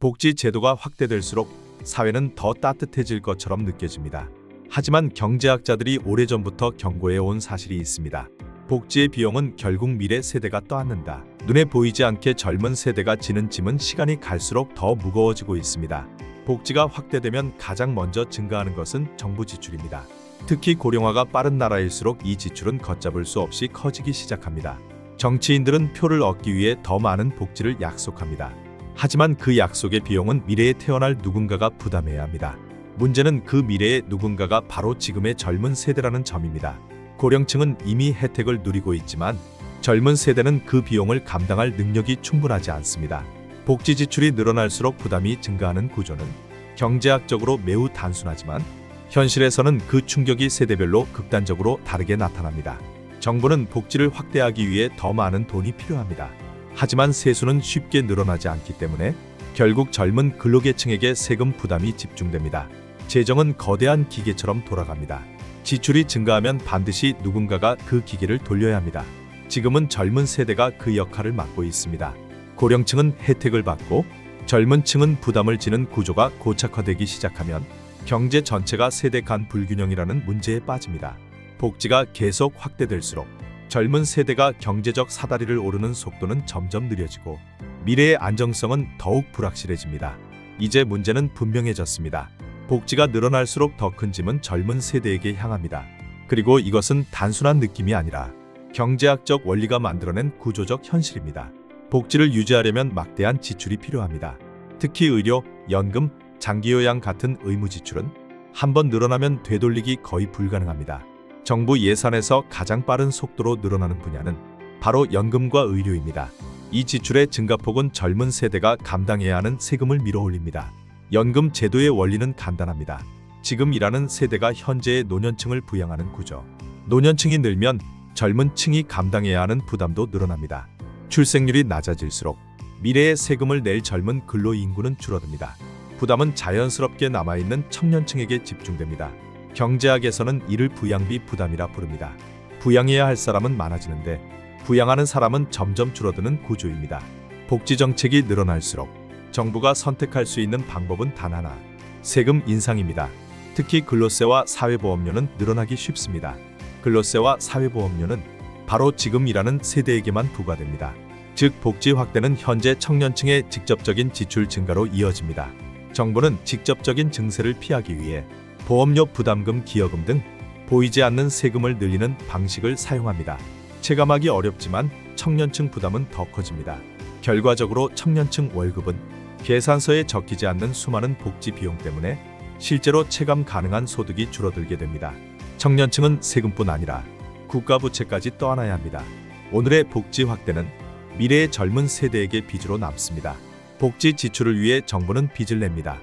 복지 제도가 확대될수록 사회는 더 따뜻해질 것처럼 느껴집니다. 하지만 경제학자들이 오래전부터 경고해 온 사실이 있습니다. 복지의 비용은 결국 미래 세대가 떠안는다. 눈에 보이지 않게 젊은 세대가 지는 짐은 시간이 갈수록 더 무거워지고 있습니다. 복지가 확대되면 가장 먼저 증가하는 것은 정부 지출입니다. 특히 고령화가 빠른 나라일수록 이 지출은 걷잡을 수 없이 커지기 시작합니다. 정치인들은 표를 얻기 위해 더 많은 복지를 약속합니다. 하지만 그 약속의 비용은 미래에 태어날 누군가가 부담해야 합니다. 문제는 그 미래의 누군가가 바로 지금의 젊은 세대라는 점입니다. 고령층은 이미 혜택을 누리고 있지만 젊은 세대는 그 비용을 감당할 능력이 충분하지 않습니다. 복지 지출이 늘어날수록 부담이 증가하는 구조는 경제학적으로 매우 단순하지만 현실에서는 그 충격이 세대별로 극단적으로 다르게 나타납니다. 정부는 복지를 확대하기 위해 더 많은 돈이 필요합니다. 하지만 세수는 쉽게 늘어나지 않기 때문에 결국 젊은 근로계층에게 세금 부담이 집중됩니다. 재정은 거대한 기계처럼 돌아갑니다. 지출이 증가하면 반드시 누군가가 그 기계를 돌려야 합니다. 지금은 젊은 세대가 그 역할을 맡고 있습니다. 고령층은 혜택을 받고 젊은 층은 부담을 지는 구조가 고착화되기 시작하면 경제 전체가 세대 간 불균형이라는 문제에 빠집니다. 복지가 계속 확대될수록 젊은 세대가 경제적 사다리를 오르는 속도는 점점 느려지고 미래의 안정성은 더욱 불확실해집니다. 이제 문제는 분명해졌습니다. 복지가 늘어날수록 더 큰 짐은 젊은 세대에게 향합니다. 그리고 이것은 단순한 느낌이 아니라 경제학적 원리가 만들어낸 구조적 현실입니다. 복지를 유지하려면 막대한 지출이 필요합니다. 특히 의료, 연금, 장기요양 같은 의무 지출은 한 번 늘어나면 되돌리기 거의 불가능합니다. 정부 예산에서 가장 빠른 속도로 늘어나는 분야는 바로 연금과 의료입니다. 이 지출의 증가폭은 젊은 세대가 감당해야 하는 세금을 밀어올립니다. 연금 제도의 원리는 간단합니다. 지금 일하는 세대가 현재의 노년층을 부양하는 구조. 노년층이 늘면 젊은 층이 감당해야 하는 부담도 늘어납니다. 출생률이 낮아질수록 미래의 세금을 낼 젊은 근로 인구는 줄어듭니다. 부담은 자연스럽게 남아있는 청년층에게 집중됩니다. 경제학에서는 이를 부양비 부담이라 부릅니다. 부양해야 할 사람은 많아지는데 부양하는 사람은 점점 줄어드는 구조입니다. 복지 정책이 늘어날수록 정부가 선택할 수 있는 방법은 단 하나, 세금 인상입니다. 특히 근로세와 사회보험료는 늘어나기 쉽습니다. 근로세와 사회보험료는 바로 지금 일하는 세대에게만 부과됩니다. 즉 복지 확대는 현재 청년층의 직접적인 지출 증가로 이어집니다. 정부는 직접적인 증세를 피하기 위해 보험료 부담금 기여금 등 보이지 않는 세금을 늘리는 방식을 사용합니다. 체감하기 어렵지만 청년층 부담은 더 커집니다. 결과적으로 청년층 월급은 계산서에 적히지 않는 수많은 복지 비용 때문에 실제로 체감 가능한 소득이 줄어들게 됩니다. 청년층은 세금뿐 아니라 국가 부채까지 떠안아야 합니다. 오늘의 복지 확대는 미래의 젊은 세대에게 빚으로 남습니다. 복지 지출을 위해 정부는 빚을 냅니다.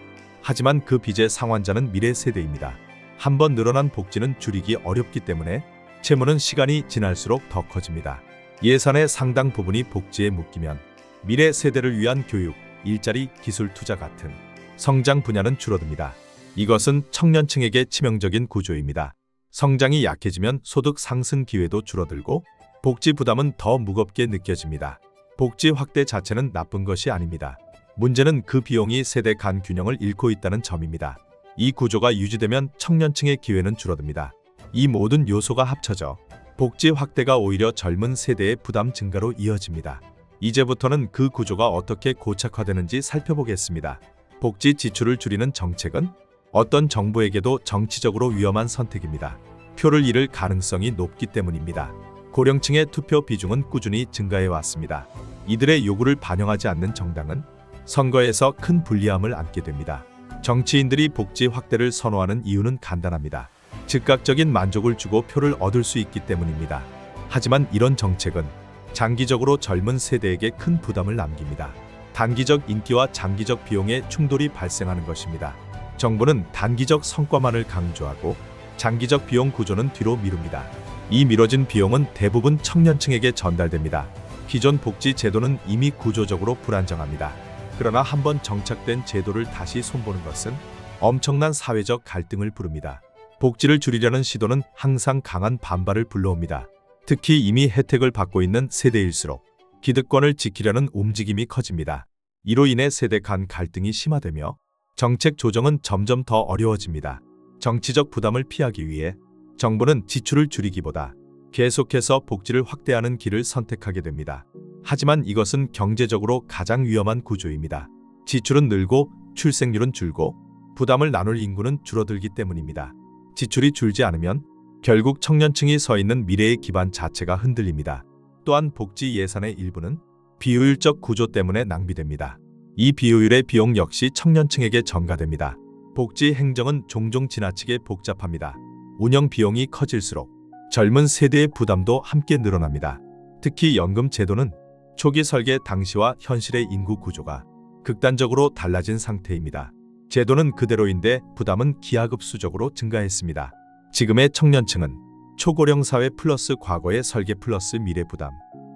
하지만 그 빚의 상환자는 미래 세대입니다. 한번 늘어난 복지는 줄이기 어렵기 때문에 채무는 시간이 지날수록 더 커집니다. 예산의 상당 부분이 복지에 묶이면 미래 세대를 위한 교육, 일자리, 기술 투자 같은 성장 분야는 줄어듭니다. 이것은 청년층에게 치명적인 구조입니다. 성장이 약해지면 소득 상승 기회도 줄어들고 복지 부담은 더 무겁게 느껴집니다. 복지 확대 자체는 나쁜 것이 아닙니다. 문제는 그 비용이 세대 간 균형을 잃고 있다는 점입니다. 이 구조가 유지되면 청년층의 기회는 줄어듭니다. 이 모든 요소가 합쳐져 복지 확대가 오히려 젊은 세대의 부담 증가로 이어집니다. 이제부터는 그 구조가 어떻게 고착화되는지 살펴보겠습니다. 복지 지출을 줄이는 정책은 어떤 정부에게도 정치적으로 위험한 선택입니다. 표를 잃을 가능성이 높기 때문입니다. 고령층의 투표 비중은 꾸준히 증가해 왔습니다. 이들의 요구를 반영하지 않는 정당은 선거에서 큰 불리함을 안게 됩니다. 정치인들이 복지 확대를 선호하는 이유는 간단합니다. 즉각적인 만족을 주고 표를 얻을 수 있기 때문입니다. 하지만 이런 정책은 장기적으로 젊은 세대에게 큰 부담을 남깁니다. 단기적 인기와 장기적 비용의 충돌이 발생하는 것입니다. 정부는 단기적 성과만을 강조하고 장기적 비용 구조는 뒤로 미룹니다. 이 미뤄진 비용은 대부분 청년층에게 전달됩니다. 기존 복지 제도는 이미 구조적으로 불안정합니다. 그러나 한번 정착된 제도를 다시 손보는 것은 엄청난 사회적 갈등을 부릅니다. 복지를 줄이려는 시도는 항상 강한 반발을 불러옵니다. 특히 이미 혜택을 받고 있는 세대일수록 기득권을 지키려는 움직임이 커집니다. 이로 인해 세대 간 갈등이 심화되며 정책 조정은 점점 더 어려워집니다. 정치적 부담을 피하기 위해 정부는 지출을 줄이기보다 계속해서 복지를 확대하는 길을 선택하게 됩니다. 하지만 이것은 경제적으로 가장 위험한 구조입니다. 지출은 늘고 출생률은 줄고 부담을 나눌 인구는 줄어들기 때문입니다. 지출이 줄지 않으면 결국 청년층이 서 있는 미래의 기반 자체가 흔들립니다. 또한 복지 예산의 일부는 비효율적 구조 때문에 낭비됩니다. 이 비효율의 비용 역시 청년층에게 전가됩니다. 복지 행정은 종종 지나치게 복잡합니다. 운영 비용이 커질수록 젊은 세대의 부담도 함께 늘어납니다. 특히 연금 제도는 초기 설계 당시와 현실의 인구 구조가 극단적으로 달라진 상태입니다. 제도는 그대로인데 부담은 기하급수적으로 증가했습니다. 지금의 청년층은 초고령 사회 플러스 과거의 설계 플러스 미래 부담.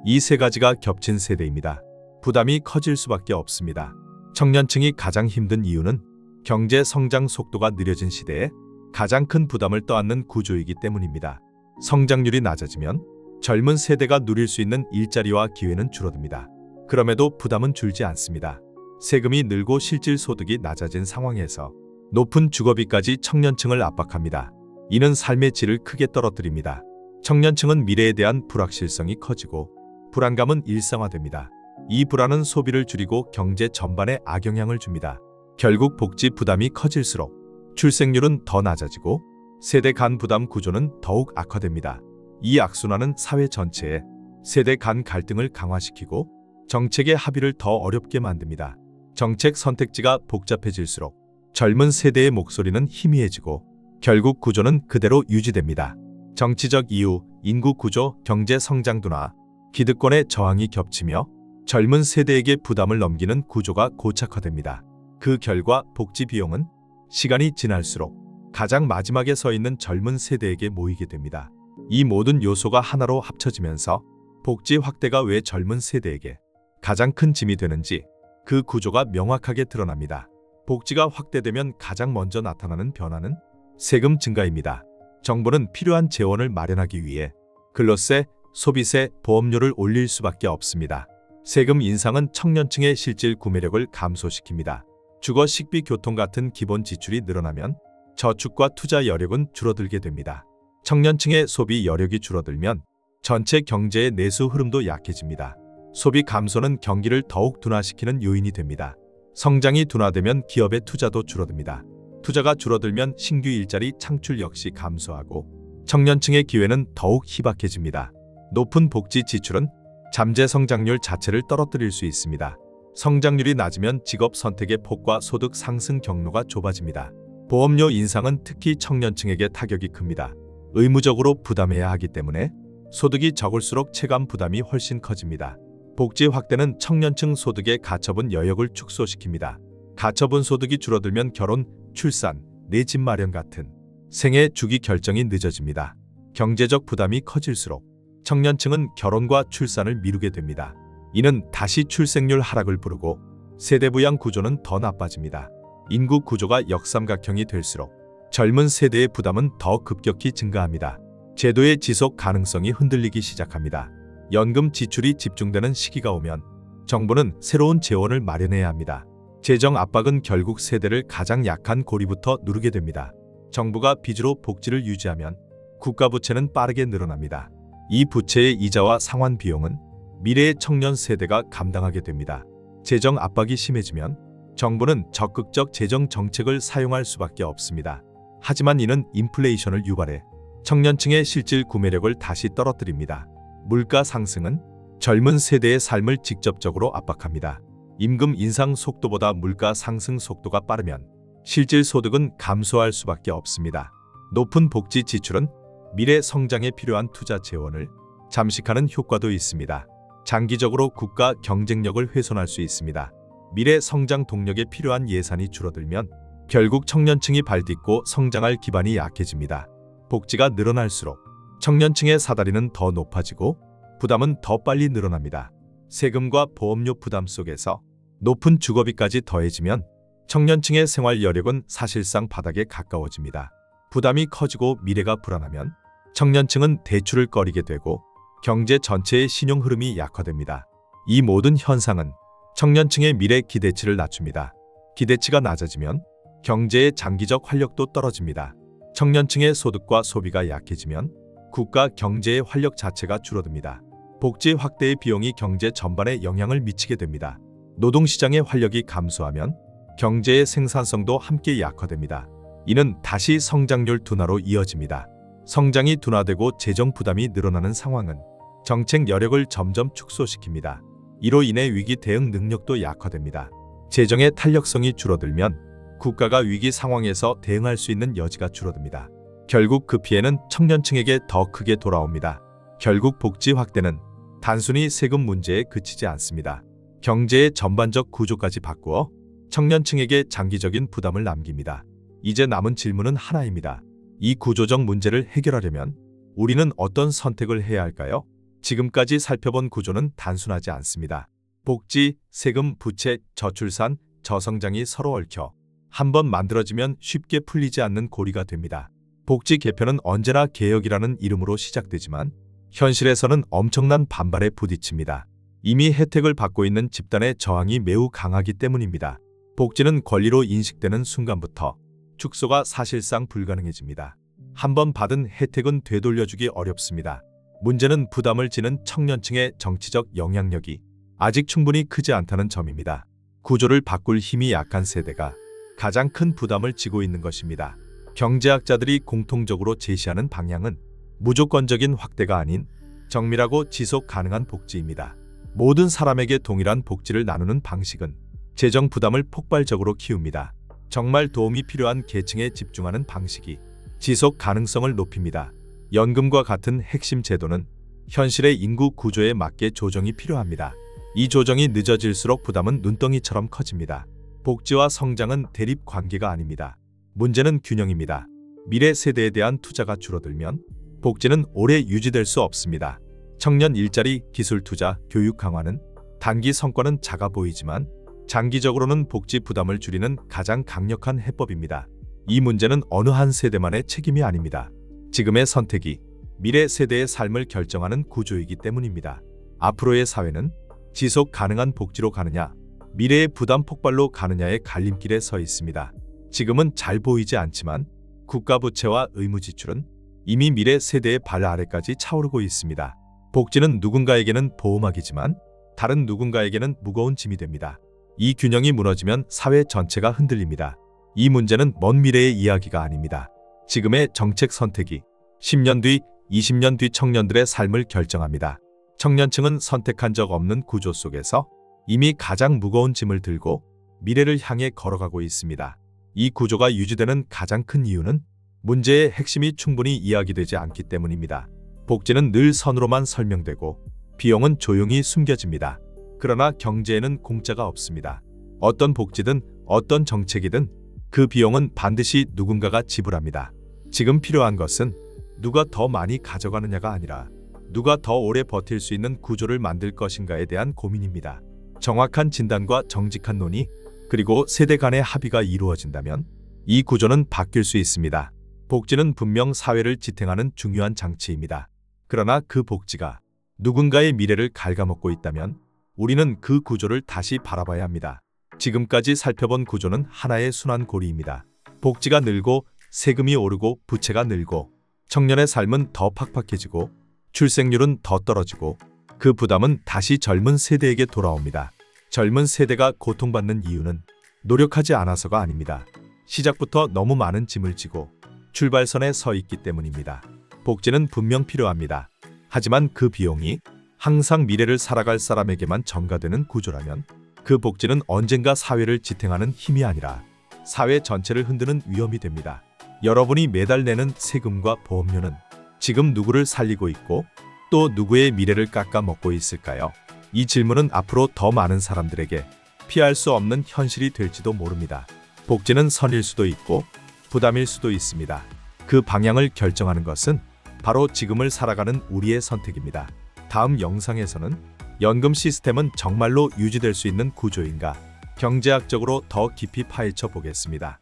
이 세 가지가 겹친 세대입니다. 부담이 커질 수밖에 없습니다. 청년층이 가장 힘든 이유는 경제 성장 속도가 느려진 시대에 가장 큰 부담을 떠안는 구조이기 때문입니다. 성장률이 낮아지면 젊은 세대가 누릴 수 있는 일자리와 기회는 줄어듭니다. 그럼에도 부담은 줄지 않습니다. 세금이 늘고 실질 소득이 낮아진 상황에서 높은 주거비까지 청년층을 압박합니다. 이는 삶의 질을 크게 떨어뜨립니다. 청년층은 미래에 대한 불확실성이 커지고 불안감은 일상화됩니다. 이 불안은 소비를 줄이고 경제 전반에 악영향을 줍니다. 결국 복지 부담이 커질수록 출생률은 더 낮아지고 세대 간 부담 구조는 더욱 악화됩니다. 이 악순환은 사회 전체에 세대 간 갈등을 강화시키고 정책의 합의를 더 어렵게 만듭니다. 정책 선택지가 복잡해질수록 젊은 세대의 목소리는 희미해지고 결국 구조는 그대로 유지됩니다. 정치적 이유, 인구 구조, 경제 성장 둔화, 기득권의 저항이 겹치며 젊은 세대에게 부담을 넘기는 구조가 고착화됩니다. 그 결과 복지 비용은 시간이 지날수록 가장 마지막에 서 있는 젊은 세대에게 모이게 됩니다. 이 모든 요소가 하나로 합쳐지면서 복지 확대가 왜 젊은 세대에게 가장 큰 짐이 되는지 그 구조가 명확하게 드러납니다. 복지가 확대되면 가장 먼저 나타나는 변화는 세금 증가입니다. 정부는 필요한 재원을 마련하기 위해 근로세, 소비세, 보험료를 올릴 수밖에 없습니다. 세금 인상은 청년층의 실질 구매력을 감소시킵니다. 주거, 식비, 교통 같은 기본 지출이 늘어나면 저축과 투자 여력은 줄어들게 됩니다. 청년층의 소비 여력이 줄어들면 전체 경제의 내수 흐름도 약해집니다. 소비 감소는 경기를 더욱 둔화시키는 요인이 됩니다. 성장이 둔화되면 기업의 투자도 줄어듭니다. 투자가 줄어들면 신규 일자리 창출 역시 감소하고 청년층의 기회는 더욱 희박해집니다. 높은 복지 지출은 잠재 성장률 자체를 떨어뜨릴 수 있습니다. 성장률이 낮으면 직업 선택의 폭과 소득 상승 경로가 좁아집니다. 보험료 인상은 특히 청년층에게 타격이 큽니다. 의무적으로 부담해야 하기 때문에 소득이 적을수록 체감 부담이 훨씬 커집니다. 복지 확대는 청년층 소득의 가처분 여력을 축소시킵니다. 가처분 소득이 줄어들면 결혼, 출산, 내 집 마련 같은 생애 주기 결정이 늦어집니다. 경제적 부담이 커질수록 청년층은 결혼과 출산을 미루게 됩니다. 이는 다시 출생률 하락을 부르고 세대 부양 구조는 더 나빠집니다. 인구 구조가 역삼각형이 될수록 젊은 세대의 부담은 더 급격히 증가합니다. 제도의 지속 가능성이 흔들리기 시작합니다. 연금 지출이 집중되는 시기가 오면 정부는 새로운 재원을 마련해야 합니다. 재정 압박은 결국 세대를 가장 약한 고리부터 누르게 됩니다. 정부가 빚으로 복지를 유지하면 국가 부채는 빠르게 늘어납니다. 이 부채의 이자와 상환 비용은 미래의 청년 세대가 감당하게 됩니다. 재정 압박이 심해지면 정부는 적극적 재정 정책을 사용할 수밖에 없습니다. 하지만 이는 인플레이션을 유발해 청년층의 실질 구매력을 다시 떨어뜨립니다. 물가 상승은 젊은 세대의 삶을 직접적으로 압박합니다. 임금 인상 속도보다 물가 상승 속도가 빠르면 실질 소득은 감소할 수밖에 없습니다. 높은 복지 지출은 미래 성장에 필요한 투자 재원을 잠식하는 효과도 있습니다. 장기적으로 국가 경쟁력을 훼손할 수 있습니다. 미래 성장 동력에 필요한 예산이 줄어들면 결국 청년층이 발딛고 성장할 기반이 약해집니다. 복지가 늘어날수록 청년층의 사다리는 더 높아지고 부담은 더 빨리 늘어납니다. 세금과 보험료 부담 속에서 높은 주거비까지 더해지면 청년층의 생활 여력은 사실상 바닥에 가까워집니다. 부담이 커지고 미래가 불안하면 청년층은 대출을 꺼리게 되고 경제 전체의 신용 흐름이 약화됩니다. 이 모든 현상은 청년층의 미래 기대치를 낮춥니다. 기대치가 낮아지면 경제의 장기적 활력도 떨어집니다. 청년층의 소득과 소비가 약해지면 국가 경제의 활력 자체가 줄어듭니다. 복지 확대의 비용이 경제 전반에 영향을 미치게 됩니다. 노동시장의 활력이 감소하면 경제의 생산성도 함께 약화됩니다. 이는 다시 성장률 둔화로 이어집니다. 성장이 둔화되고 재정 부담이 늘어나는 상황은 정책 여력을 점점 축소시킵니다. 이로 인해 위기 대응 능력도 약화됩니다. 재정의 탄력성이 줄어들면 국가가 위기 상황에서 대응할 수 있는 여지가 줄어듭니다. 결국 그 피해는 청년층에게 더 크게 돌아옵니다. 결국 복지 확대는 단순히 세금 문제에 그치지 않습니다. 경제의 전반적 구조까지 바꾸어 청년층에게 장기적인 부담을 남깁니다. 이제 남은 질문은 하나입니다. 이 구조적 문제를 해결하려면 우리는 어떤 선택을 해야 할까요? 지금까지 살펴본 구조는 단순하지 않습니다. 복지, 세금, 부채, 저출산, 저성장이 서로 얽혀 한번 만들어지면 쉽게 풀리지 않는 고리가 됩니다. 복지 개편은 언제나 개혁이라는 이름으로 시작되지만 현실에서는 엄청난 반발에 부딪힙니다. 이미 혜택을 받고 있는 집단의 저항이 매우 강하기 때문입니다. 복지는 권리로 인식되는 순간부터 축소가 사실상 불가능해집니다. 한번 받은 혜택은 되돌려주기 어렵습니다. 문제는 부담을 지는 청년층의 정치적 영향력이 아직 충분히 크지 않다는 점입니다. 구조를 바꿀 힘이 약한 세대가 가장 큰 부담을 지고 있는 것입니다. 경제학자들이 공통적으로 제시하는 방향은 무조건적인 확대가 아닌 정밀하고 지속 가능한 복지입니다. 모든 사람에게 동일한 복지를 나누는 방식은 재정 부담을 폭발적으로 키웁니다. 정말 도움이 필요한 계층에 집중하는 방식이 지속 가능성을 높입니다. 연금과 같은 핵심 제도는 현실의 인구 구조에 맞게 조정이 필요합니다. 이 조정이 늦어질수록 부담은 눈덩이처럼 커집니다. 복지와 성장은 대립 관계가 아닙니다. 문제는 균형입니다. 미래 세대에 대한 투자가 줄어들면 복지는 오래 유지될 수 없습니다. 청년 일자리, 기술 투자, 교육 강화는 단기 성과는 작아 보이지만 장기적으로는 복지 부담을 줄이는 가장 강력한 해법입니다. 이 문제는 어느 한 세대만의 책임이 아닙니다. 지금의 선택이 미래 세대의 삶을 결정하는 구조이기 때문입니다. 앞으로의 사회는 지속 가능한 복지로 가느냐, 미래의 부담 폭발로 가느냐의 갈림길에 서 있습니다. 지금은 잘 보이지 않지만 국가 부채와 의무 지출은 이미 미래 세대의 발 아래까지 차오르고 있습니다. 복지는 누군가에게는 보호막이지만 다른 누군가에게는 무거운 짐이 됩니다. 이 균형이 무너지면 사회 전체가 흔들립니다. 이 문제는 먼 미래의 이야기가 아닙니다. 지금의 정책 선택이 10년 뒤, 20년 뒤 청년들의 삶을 결정합니다. 청년층은 선택한 적 없는 구조 속에서 이미 가장 무거운 짐을 들고 미래를 향해 걸어가고 있습니다. 이 구조가 유지되는 가장 큰 이유는 문제의 핵심이 충분히 이야기되지 않기 때문입니다. 복지는 늘 선으로만 설명되고 비용은 조용히 숨겨집니다. 그러나 경제에는 공짜가 없습니다. 어떤 복지든 어떤 정책이든 그 비용은 반드시 누군가가 지불합니다. 지금 필요한 것은 누가 더 많이 가져가느냐가 아니라 누가 더 오래 버틸 수 있는 구조를 만들 것인가에 대한 고민입니다. 정확한 진단과 정직한 논의, 그리고 세대 간의 합의가 이루어진다면 이 구조는 바뀔 수 있습니다. 복지는 분명 사회를 지탱하는 중요한 장치입니다. 그러나 그 복지가 누군가의 미래를 갉아먹고 있다면 우리는 그 구조를 다시 바라봐야 합니다. 지금까지 살펴본 구조는 하나의 순환 고리입니다. 복지가 늘고 세금이 오르고 부채가 늘고 청년의 삶은 더 팍팍해지고 출생률은 더 떨어지고 그 부담은 다시 젊은 세대에게 돌아옵니다. 젊은 세대가 고통받는 이유는 노력하지 않아서가 아닙니다. 시작부터 너무 많은 짐을 지고 출발선에 서 있기 때문입니다. 복지는 분명 필요합니다. 하지만 그 비용이 항상 미래를 살아갈 사람에게만 전가되는 구조라면 그 복지는 언젠가 사회를 지탱하는 힘이 아니라 사회 전체를 흔드는 위험이 됩니다. 여러분이 매달 내는 세금과 보험료는 지금 누구를 살리고 있고 또 누구의 미래를 깎아 먹고 있을까요? 이 질문은 앞으로 더 많은 사람들에게 피할 수 없는 현실이 될지도 모릅니다. 복지는 선일 수도 있고 부담일 수도 있습니다. 그 방향을 결정하는 것은 바로 지금을 살아가는 우리의 선택입니다. 다음 영상에서는 연금 시스템은 정말로 유지될 수 있는 구조인가 경제학적으로 더 깊이 파헤쳐 보겠습니다.